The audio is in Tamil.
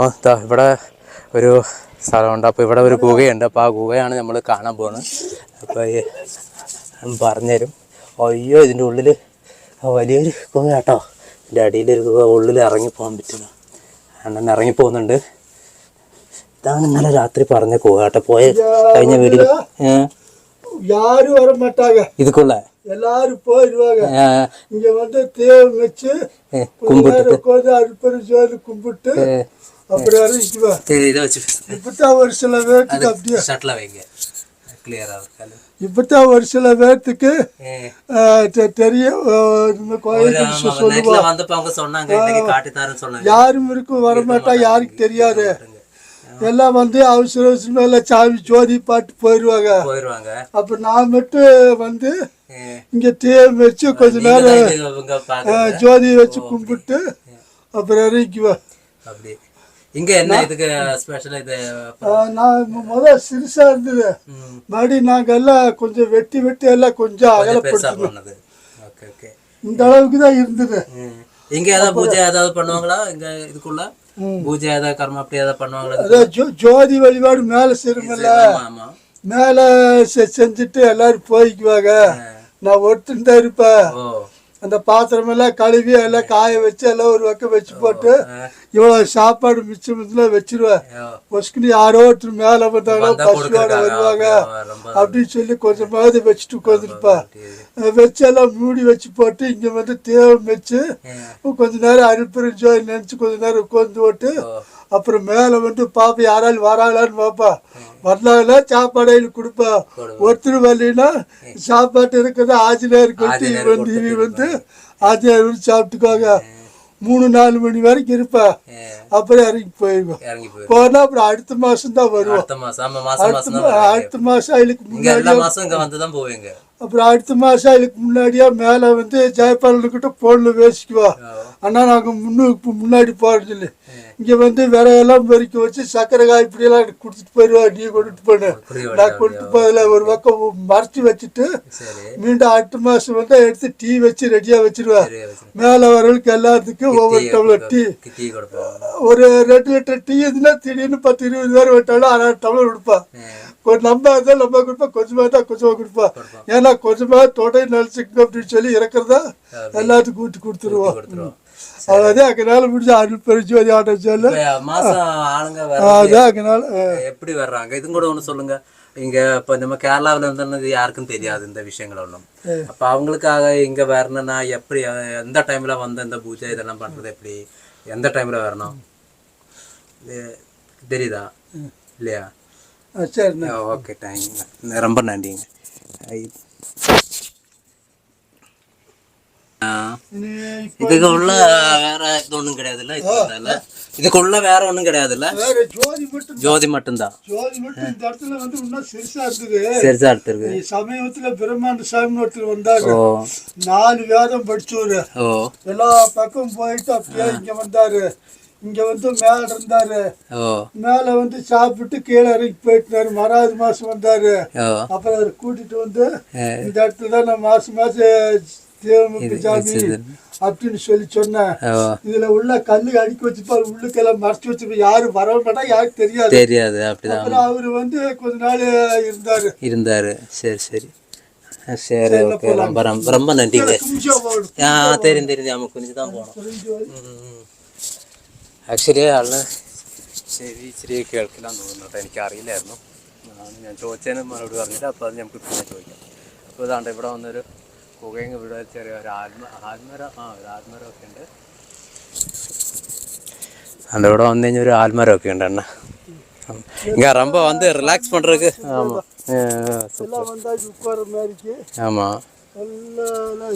അപ്പോൾ ദാ ഇവിടെ ഒരു സ്ഥലമുണ്ട് അപ്പോൾ ഇവിടെ ഒരു ഗുഹയുണ്ട് അപ്പോൾ ആ ഗുഹയാണ് നമ്മൾ കാണാൻ പോകുന്നത് അപ്പോൾ ഈ പറഞ്ഞുതരും അയ്യോ ഇതിൻ്റെ ഉള്ളിൽ വലിയൊരു ഗുഹ കേട്ടോ ഇതിൻ്റെ അടിയിലൊരു ഗുഹ ഉള്ളിൽ ഇറങ്ങിപ്പോകാൻ പറ്റില്ല അണ്ണൻ ഇറങ്ങിപ്പോകുന്നുണ്ട് ഇതാണ് ഇന്നലെ രാത്രി പറഞ്ഞ ഗുഹ കേട്ടോ പോയ കഴിഞ്ഞ വീട്ടിൽ யாரும் வர மாட்டாங்க இதுக்குள்ள எல்லாரும் போயிடுவாங்க ஆ, இங்க வந்து தேவம் வச்சு ஏ, கொஞ்ச நேரம் உட்காந்து அறுப்பெரும் ஜோதி கும்பிட்டு இறங்கிக்குவேன் சரி. இதை வச்சு ஒரு சில பேர்த்துக்கு அப்படியே. ஷட்டில் வைங்க. கிளியராக இருக்காது இப்பதான் ஒரு சில பேர்த்துக்கு தெரியும். யாரும் இருக்கும் வரமாட்டா யாருக்கு தெரியாது. எல்லாம் வந்து அவசர அவசரமா எல்லாம் சாமி ஜோதி பாட்டு போயிடுவாங்க போயிருவாங்க. அப்ப நான் மட்டும் வந்து இங்க தேவம் வச்சு கொஞ்ச நேரம் ஜோதியை வச்சு கும்பிட்டு அப்புறம் இறங்கிக்குவேன் அப்படி இங்க என்ன இதுக்கு ஸ்பெஷல் இது நான் முத சிறுசா இருந்தது. மறுபடி நாங்க எல்லாம் கொஞ்சம் வெட்டி வெட்டி எல்லாம் கொஞ்சம் அகலப்படுத்தணும் பண்ணது. ஓகே ஓகே இந்த அளவுக்கு தான் இருந்தது. இங்க ஏதாவது பூஜை ஏதாவது பண்ணுவாங்களா? இங்க இதுக்குள்ள? பூஜை ஏதாவது கர்மம் அப்படி ஏதாவது பண்ணுவாங்களா ஜோதி வழிபாடு மேல ஆமா. மேல செஞ்சுட்டு எல்லாரும் போய்க்குவாங்க. நான் ஒருத்தன் தான் இருப்பேன். ஓ. அந்த பாத்திரம் எல்லாம் கழுவி எல்லாம் காய வச்சு எல்லாம் ஒரு பக்கம் வச்சு போட்டு இவ்வளவு சாப்பாடு மிச்சம் மிச்சம் வச்சிருவேன். ஓ. பொசுக்குன்னு யாரோ ஒருத்தர் மேல வந்தாலும் வந்தா பசுவோட. வருவாங்க. அப்படின்னு சொல்லி கொஞ்சமாவது வச்சுட்டு உட்காந்துருப்பா வச்சு எல்லாம் மூடி வச்சு போட்டு இங்க வந்து தேவம் வச்சு கொஞ்ச நேரம் அனுப்பிச்சோ நினைச்சு கொஞ்ச நேரம் உட்காந்து போட்டு அப்புறம் மேல வந்து பாப்பா யாராலும் வராங்களான்னு பாப்பா. வந்தாங்கன்னா சாப்பாடு கொடுப்பா. ஒருத்தர் வரலைன்னா சாப்பாட்டு இருக்கிறது ஆஞ்சநேயர் கொண்டு இவ வந்து இவ வந்து ஆஞ்சநேயர் சாப்பிட்டுக்குவாங்க. மூணு நாலு மணி வரைக்கும் இருப்பா. அப்புறம் இறங்கி போயிடுவோம் போனா அப்புறம் அடுத்த மாசம் தான் வருவோம் அடுத்த மாசம் இங்க முன்னாடி அப்புறம் அடுத்த மாசம் அவளுக்கு முன்னாடியே மேல வந்து ஜெயபாலன்கிட்ட போன்ல பேசிக்குவா. அண்ணா நாங்க முன்னுக்கு முன்னாடி போறோம் சொல்லி இங்க வந்து விரையெல்லாம் பெருக்கி வச்சு சக்கரை காய் இப்படி எல்லாம் கொடுத்துட்டு போயிடுவா நீ கொண்டுட்டு போன நான் கொண்டு போதில் ஒரு பக்கம் மறைச்சு வச்சுட்டு மீண்டும் அடுத்த மாசம் வந்து எடுத்து டீ வச்சு ரெடியா வச்சிருவேன் சரி வச்சு மேல வரவங்களுக்கு எல்லாத்துக்கும் ஒவ்வொரு டம்ளர் டீ. ஒரு ரெண்டு லிட்டர் டீ இருந்தா திடீர்னு பத்து இருபது பேர் விட்டாலும் அரை டம்ளர் கொடுப்பா. கொஞ்சம் நம்ம இருந்தால் நம்ம கொடுப்பா கொஞ்சமா தான் கொஞ்சமா கொடுப்பா. ஏன்னா கொஞ்சமா தொடை நினைச்சுக்க அப்படின்னு சொல்லி இறக்குறதா எல்லாத்துக்கும் கூட்டி கொடுத்துருவோம். அதாவது அங்கனால முடிஞ்ச அருள் பெருஜோதி ஆட்டம் சொல்ல அதான் அங்கனால எப்படி வர்றாங்க? இதுவும் கூட ஒண்ணு சொல்லுங்க. இங்க இப்ப நம்ம கேரளாவுல இருந்தது யாருக்கும் தெரியாது இந்த விஷயங்கள் ஒன்றும் அப்ப அவங்களுக்காக இங்க வரணும்னா எப்படி எந்த டைம்ல வந்து இந்த பூஜை இதெல்லாம் பண்றது எப்படி? எந்த டைம்ல வரணும்? தெரியுதா? இல்லையா? சரிண்ணா. ஓகே தேங்க்யூங்க ரொம்ப நன்றிங்க. இதுக்கு உள்ள வேற இது ஒண்ணும் கிடையாதுல்ல இதுல இதுக்குள்ள வேற. ஒண்ணும் கிடையாதுல்ல. வேற ஜோதி மட்டும் ஜோதி மட்டும்தான். ஜோதி மட்டும் இந்த இடத்துல வந்து இன்னும் சிறுசா எடுத்துருக்கு. இந்த சமயத்துல பிரம்மாண்ட சாமி ஒருத்தர் வந்தாரு. நாலு வேதம் படிச்சவரு. ஓ. எல்லா பக்கம் போயிட்டு அப்படியே இங்க வந்தாரு. இங்க வந்து மேல இருந்தாரு. மேல வந்து சாப்பிட்டு கீழே இறங்கி போயிட்டாரு. மறாவது மாசம் வந்தாரு. அப்புறம் கூட்டிட்டு வந்து. இந்த இடத்துல தான் நான் மாசம் மாசம் அப்படின்னு சொல்லி சொன்னேன் ஓ இதுல உள்ள கல்லு அடுக்கி வச்சுப்பாரு உள்ளுக்கெல்லாம் மறைச்சு வச்சிருப்பாரு யாரும் வர மாட்டா யாருக்கு தெரியாது தெரியாது அப்படிதான் அப்புறம் அவரு வந்து கொஞ்ச நாள் இருந்தாரு இருந்தாரு சரி சரி ஆ, சரி ஓகே ரொம்ப ரொம்ப ரொம்ப நன்றிங்க நிமிஷம் போகணும். ആ തരും തരും നമുക്ക് കുഞ്ഞു താൻ പോണം ആക്ച്വലി ആളിന് ശരി ഇച്ചിരി കേൾക്കില്ലാന്ന് തോന്നുന്നു കേട്ടോ എനിക്ക് അറിയില്ലായിരുന്നു ആണ് ഞാൻ ചോദിച്ചതിന് മറുപടി പറഞ്ഞില്ല അപ്പോൾ അത് നമുക്ക് പിന്നെ ചോദിക്കാം അപ്പോൾ ഇതാണ്ട് ഇവിടെ വന്നൊരു പുകയും ഇവിടെ ചെറിയ ഒരു ആത്മ ആത്മരം ആ ഒരു ആത്മരമൊക്കെ ഉണ്ട് அந்த ഇവിടെ വന്നു കഴിഞ്ഞാൽ ഒരു ആത്മരമൊക്കെ ഉണ്ട് അണ്ണ இங்கே ரொம்ப வந்து ரிலாக்ஸ் பண்ணுறதுக்கு ஆமாம் எல்லாம் வந்தா இங்க உட்கார மாதிரிக்கு ஆமாம் எல்லாம்